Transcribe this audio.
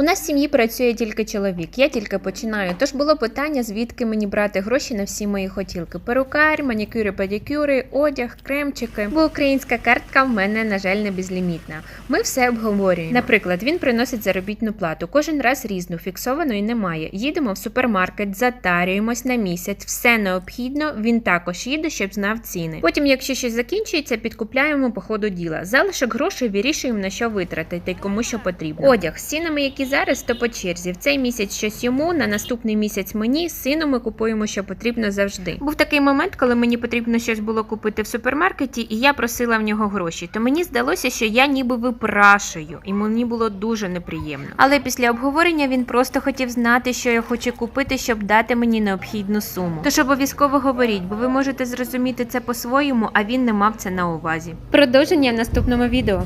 У нас в сім'ї працює тільки чоловік, я тільки починаю. Тож було питання, звідки мені брати гроші на всі мої хотілки: перукар, манікюри, педикюри, одяг, кремчики. Бо українська картка в мене, на жаль, не безлімітна. Ми все обговорюємо. Наприклад, він приносить заробітну плату. Кожен раз різну, фіксованої немає. Їдемо в супермаркет, затарюємось на місяць, все необхідно. Він також їде, щоб знав ціни. Потім, якщо щось закінчується, підкупляємо по ходу діла. Залишок грошей вирішуємо на що витратити, кому що потрібно. Одяг з цінами, які зараз, то по черзі. В цей місяць щось йому, на наступний місяць мені. З сином ми купуємо, що потрібно завжди. Був такий момент, коли мені потрібно щось було купити в супермаркеті, і я просила в нього гроші. То мені здалося, що я ніби випрашую, і мені було дуже неприємно. Але після обговорення він просто хотів знати, що я хочу купити, щоб дати мені необхідну суму. Тож обов'язково говоріть, бо ви можете зрозуміти це по-своєму, а він не мав це на увазі. Продовження в наступному відео.